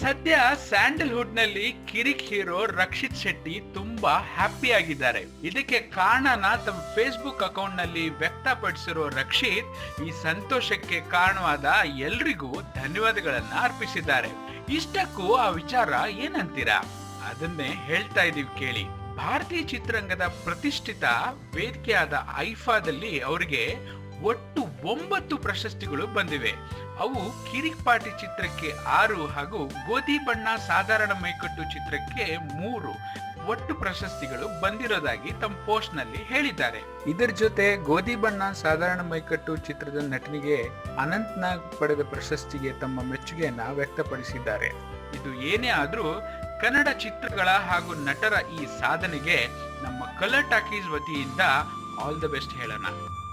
ಸದ್ಯ ಸ್ಯಾಂಡಲ್ವುಡ್ನಲ್ಲಿ ಕಿರಿಕ್ ಹೀರೋ ರಕ್ಷಿತ್ ಶೆಟ್ಟಿ ತುಂಬಾ ಹ್ಯಾಪಿ ಆಗಿದ್ದಾರೆ ಇದಕ್ಕೆ ಕಾರಣನ ತಮ್ಮ ಫೇಸ್ಬುಕ್ ಅಕೌಂಟ್ನಲ್ಲಿ ವ್ಯಕ್ತಪಡಿಸಿರೋ ರಕ್ಷಿತ್ ಈ ಸಂತೋಷಕ್ಕೆ ಕಾರಣವಾದ ಎಲ್ರಿಗೂ ಧನ್ಯವಾದಗಳನ್ನ ಅರ್ಪಿಸಿದ್ದಾರೆ. ಇಷ್ಟಕ್ಕೂ ಆ ವಿಚಾರ ಏನಂತೀರಾ? ಅದನ್ನೇ ಹೇಳ್ತಾ ಇದೀವಿ ಕೇಳಿ. ಭಾರತೀಯ ಚಿತ್ರರಂಗದ ಪ್ರತಿಷ್ಠಿತ ವೇದಿಕೆಯಾದ ಐಫಾದಲ್ಲಿ ಅವರಿಗೆ ಒಟ್ಟು ಒಂಬತ್ತು ಪ್ರಶಸ್ತಿಗಳು ಬಂದಿವೆ. ಅವು ಕಿರಿಕ್ ಪಾಟಿ ಚಿತ್ರಕ್ಕೆ ಆರು ಹಾಗೂ ಗೋಧಿ ಬಣ್ಣ ಸಾಧಾರಣ ಮೈಕಟ್ಟು ಚಿತ್ರಕ್ಕೆ ಮೂರು. ಒಟ್ಟು ಪ್ರಶಸ್ತಿಗಳು ಬಂದಿರೋದಾಗಿ ತಮ್ಮ ಪೋಸ್ಟ್ನಲ್ಲಿ ಹೇಳಿದ್ದಾರೆ. ಇದರ ಜೊತೆ ಗೋಧಿ ಬಣ್ಣ ಸಾಧಾರಣ ಮೈಕಟ್ಟು ಚಿತ್ರದ ನಟನಿಗೆ ಅನಂತ್ ನಾಗ್ ಪಡೆದ ಪ್ರಶಸ್ತಿಗೆ ತಮ್ಮ ಮೆಚ್ಚುಗೆಯನ್ನ ವ್ಯಕ್ತಪಡಿಸಿದ್ದಾರೆ. ಇದು ಏನೇ ಆದರೂ ಕನ್ನಡ ಚಿತ್ರಗಳ ಹಾಗೂ ನಟರ ಈ ಸಾಧನೆಗೆ ನಮ್ಮ ಕಲರ್ ಟಾಕೀಸ್ ವತಿಯಿಂದ ಆಲ್ ದ ಬೆಸ್ಟ್ ಹೇಳೋಣ.